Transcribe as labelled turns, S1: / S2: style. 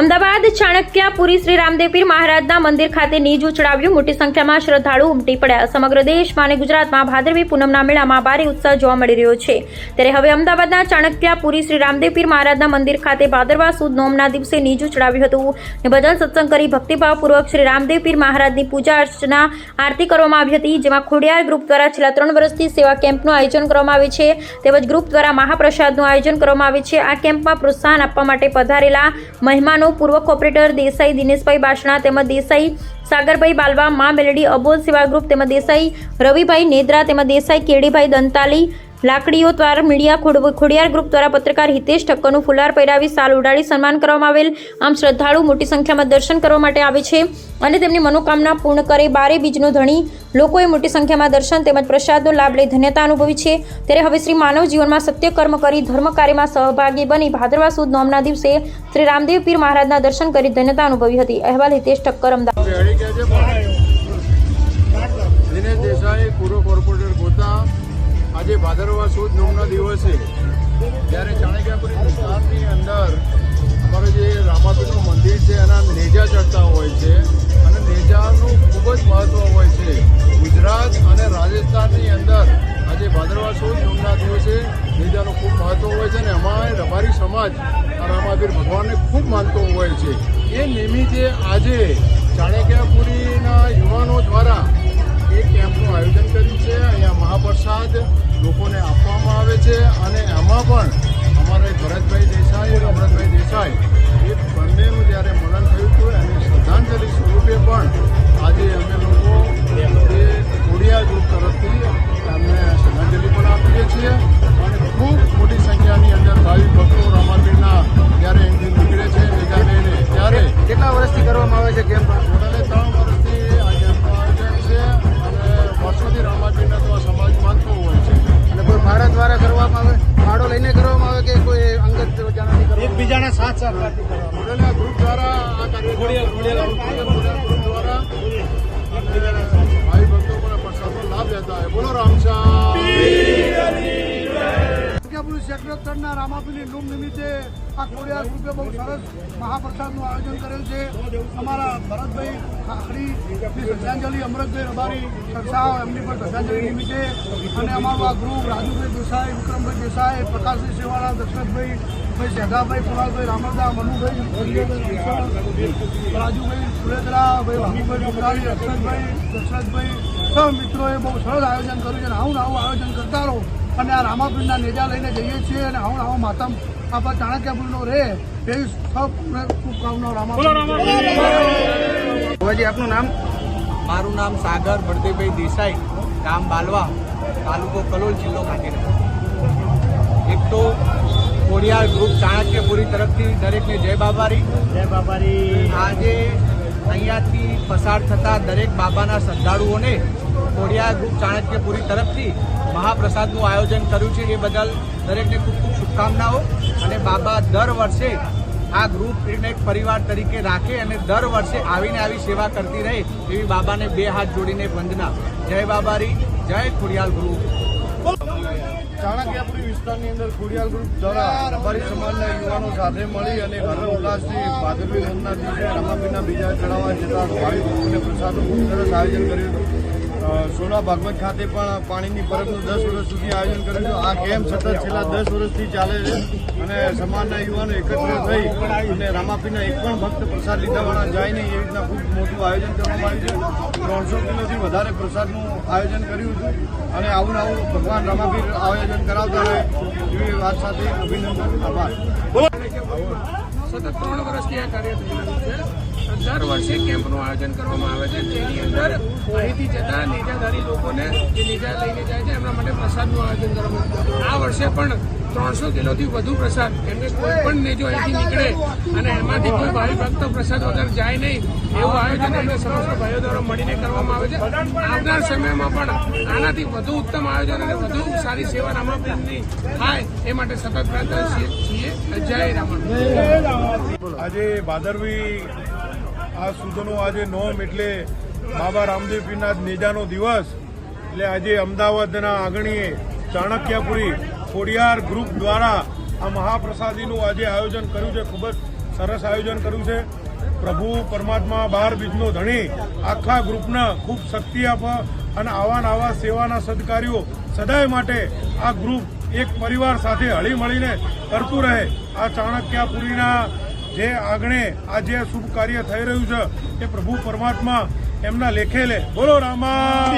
S1: અમદાવાદ ચાણક્યપુરી શ્રી રામદેવ પીર મહારાજના મંદિર ખાતે નીજ ઉચડાવ્યું મોટી સંખ્યામાં શ્રદ્ધાળુ ઉમટી પડ્યા. સમગ્ર દેશમાં અને ગુજરાતમાં ભાદરવી પૂનમના મેળામાં ભારે ઉત્સાહ જોવા મળી રહ્યો છે. ત્યારે હવે અમદાવાદના ચાણક્યપુરી શ્રી રામદેવ પીર મહારાજના મંદિર ખાતે ભાદરવા સુદ નોમના દિવસે નીજ ઉચડાવ્યું હતું. ભજન સત્સંગ કરી ભક્તિભાવપૂર્વક શ્રી રામદેવ પીર મહારાજની પૂજા અર્ચના આરતી કરવામાં આવી હતી, જેમાં ખોડિયાર ગ્રુપ દ્વારા છેલ્લા ત્રણ વર્ષથી સેવા કેમ્પનું આયોજન કરવામાં આવે છે. તેમજ ગ્રુપ દ્વારા મહાપ્રસાદનું આયોજન કરવામાં આવે છે. આ કેમ્પમાં પ્રોત્સાહન આપવા માટે પધારેલા મહેમાનો પૂર્વ કોર્પોરેટર દેસાઈ દિનેશભાઈ બાસણા તેમજ દેસાઈ સાગરભાઈ બાલવા, મા મેલડી અબોલ સેવા ગ્રુપ તેમજ દેસાઈ રવિભાઈ નેદ્રા તેમજ દેસાઈ કેડીભાઈ દંતાલી લાકડીઓ દ્વારા મીડિયા ખોડ- ખોડિયાર ગ્રુપ દ્વારા પત્રકાર હિતેશ ઠક્કરનું ફુલાર પહેરાવી સાલ ઉડાડી સન્માન કરવામાં આવેલ. આમ શ્રદ્ધાળુ મોટી સંખ્યામાં દર્શન કરવા માટે આવે છે અને તેમની મનોકામના પૂર્ણ કરે. બારે બીજનો ધણી લોકોએ મોટી સંખ્યામાં દર્શન તેમજ પ્રસાદનો લાભ લઈ ધન્યતા અનુભવી છે. ત્યારે હવે શ્રી માનવ જીવનમાં સત્ય કર્મ કરી ધર્મ કાર્યમાં સહભાગી બની ભાદરવા સુદ નોમના દિવસે શ્રી રામદેવ પીર મહારાજના દર્શન કરી ધન્યતા અનુભવી હતી. અહેવાલ હિતેશ ઠક્કર, અમદાવાદ.
S2: દેસાઈ, પૂર્વ કોર્પોરેટર ગોતા આજે ભાદરવા સુદ નોમનો દિવસ છે. જ્યારે ચાણક્યાપુરી વિસ્તારની અંદર અમારું જે રામાપીનું મંદિર છે, એના નેજા ચડતા હોય છે અને નેજાનું ખૂબ જ મહત્ત્વ હોય છે. ગુજરાત અને રાજસ્થાનની અંદર આજે ભાદરવા સુદ નોમના દિવસે નેજાનું ખૂબ મહત્ત્વ હોય છે અને અમારે રબારી સમાજ આ રામાપીર ભગવાનને ખૂબ માનતો હોય છે. એ નિમિત્તે આજે ચાણક્યાપુરીના યુવાનો દ્વારા એક કેમ્પનું આયોજન કર્યું છે. અહીંયા મહાપ્રસાદ લોકોને આપવામાં આવે છે અને એમાં પણ અમારે ભરતભાઈ દેસાઈ અને અમરતભાઈ દેસાઈ એ બંનેનું જ્યારે મરણ થયું હતું એની શ્રદ્ધાંજલિ સ્વરૂપે પણ આજે અમે લોકો એ ખોડિયાર ગ્રુપ તરફથી એમને શ્રદ્ધાંજલિ પણ આપીએ છીએ અને ખૂબ મોટી સંખ્યાની અંદર ભાવિ ભક્તો રામાપીરના જ્યારે એન્જિન નીકળે છે ભેગા લઈને ત્યારે
S3: કેટલા વર્ષથી કરવામાં આવે છે કેમ્પ
S2: ટોટલે ત્રણ
S3: કે કોઈ અંગત એકબીજાના સાથ
S2: સાથ. ગ્રુપ દ્વારા આ કાર્યક્રમ દ્વારા
S3: ત્રણના રામાપીની નૂમ નિમિત્તે આ ખોડિયાર ગ્રુપે બહુ સરસ મહાપ્રસાદનું આયોજન કરેલ છે. અમારા ભરતભાઈ ખાખડી શ્રદ્ધાંજલિ અમૃતભાઈ રબારી સરસાવ એમની પણ શ્રદ્ધાંજલિ નિમિત્તે. અને અમારું આ ગ્રુપ રાજુભાઈ દેસાઈ, વિક્રમભાઈ દેસાઈ પ્રકાશભાઈ સેવાળા દશરથભાઈ ભાઈ શેગાભાઈ કુમારભાઈ રામણદા મનુભાઈ રાજુભાઈ સુરેન્દ્રા ભાઈ વાહુભાઈ ડુંગરાણી રક્ષતભાઈ દશરથભાઈ સૌ મિત્રોએ બહુ સરસ આયોજન કર્યું છે અને આવું આવું આયોજન કરતા રહો. અને આ રામાપીરના નેજા લઈને જઈએ છીએ અને આવું આવો આવું માતમ આપણા ચાણક્યપુરનો રહે એવી સૌ શુભકામનાઓ રામાપીર આપનું નામ?
S4: મારું નામ સાગર ભરતીભાઈ દેસાઈ ગામ બાલવા તાલુકો કલોલ જિલ્લો ખાતે એક તો કોડિયાર ગ્રુપ ચાણક્યપુરી તરફથી દરેકને જય બાબારી.
S3: જય બાબારી.
S4: આજે અહીંયાથી પસાર થતા દરેક બાબાના શ્રદ્ધાળુઓને ખોડિયાર ગ્રુપ ચાણક્યપુરી તરફથી મહાપ્રસાદનું આયોજન કર્યું છે. એ બદલ દરેકને ખૂબ ખૂબ શુભકામનાઓ અને બાબા દર વર્ષે આ ગ્રુપ એને એક પરિવાર તરીકે રાખે અને દર વર્ષે આવીને આવી સેવા કરતી રહે એવી બાબાને બે હાથ જોડીને વંદના. જય બાબારી જય ખોડિયાર ગ્રુપ.
S2: ચાણક્યપુરી વિસ્તારની અંદર ખોડિયાલ ગ્રુપ દ્વારા રબારી સમાજના યુવાનો સાથે મળી અને હર્ષ ઉલ્લાસથી ભાદરવી નોમના દિવસે રમાપીના બીજા ચડાવવા જતા ભાવિ ભક્તોને પ્રસાદનું ખૂબ સરસ આયોજન કર્યું હતું. સોના ભાગવત ખાતે પણ પાણીની પરબનું દસ વર્ષ સુધી આયોજન કર્યું આ કેમ્પ સતત છેલ્લા દસ વર્ષથી ચાલે છે અને સમાજના યુવાનો એકત્ર થઈ અને રામાપીના એક પણ ભક્ત પ્રસાદ લીધાવાળા જાય નહીં એ રીતના ખૂબ મોટું આયોજન કરવામાં આવ્યું છે. ત્રણસો કિલોથી વધારે પ્રસાદનું આયોજન કર્યું હતું અને આવું આવું ભગવાન રામાપીર આયોજન કરાવતા રહે. એવી વાત સાથે અભિનંદન, આભાર.
S5: સતત ત્રણ વર્ષથી આ કાર્ય થઈ રહ્યું છે. દર વર્ષે કેમ્પનું આયોજન કરવામાં આવે છે, જેની અંદર અહીંથી જતા નેજાધારી લોકોને જે નેજા લઈને જાય છે, એમના માટે પ્રસાદનું આયોજન કરવામાં આવ્યું આ વર્ષે પણ ત્રણસો કિલોથી વધુ પ્રસાદ, એમને કોઈ પણ નેજો અહીંથી નીકળે અને એમાંથી કોઈ ભાઈ ભક્ત પ્રસાદ વગર જાય નહીં, એવું આયોજન એમને સમસ્ત ભાઈઓ દ્વારા મળીને કરવામાં આવે છે. આવનાર સમયમાં પણ આનાથી વધુ ઉત્તમ આયોજન અને વધુ સારી સેવા રામાપીરની થાય એ માટે સતત પ્રયત્ન છીએ. જય રામણ
S2: આજે ભાદરવી આ સુધનો આજે નોમ એટલે બાબા રામદેવ પીરના નેજાનો દિવસ. એટલે આજે અમદાવાદના આંગણીએ ચાણક્યપુરી ખોડિયાર ગ્રુપ દ્વારા આ મહાપ્રસાદીનું આજે આયોજન કર્યું છે. ખૂબ જ
S6: સરસ આયોજન કર્યું છે. પ્રભુ પરમાત્મા બાર બીજનો ધણી. આખા ગ્રુપના ખૂબ શક્તિ આપ અને આવા આવા સેવાના સદકાર્યો સદાય માટે આ ગ્રુપ એક પરિવાર સાથે હળી મળીને કરતું રહે. આ ચાણક્યપુરીના જે આંગણે આ જે શુભ કાર્ય થઈ રહ્યું છે, એ પ્રભુ પરમાત્મા એમના લેખે લે બોલો, રામા.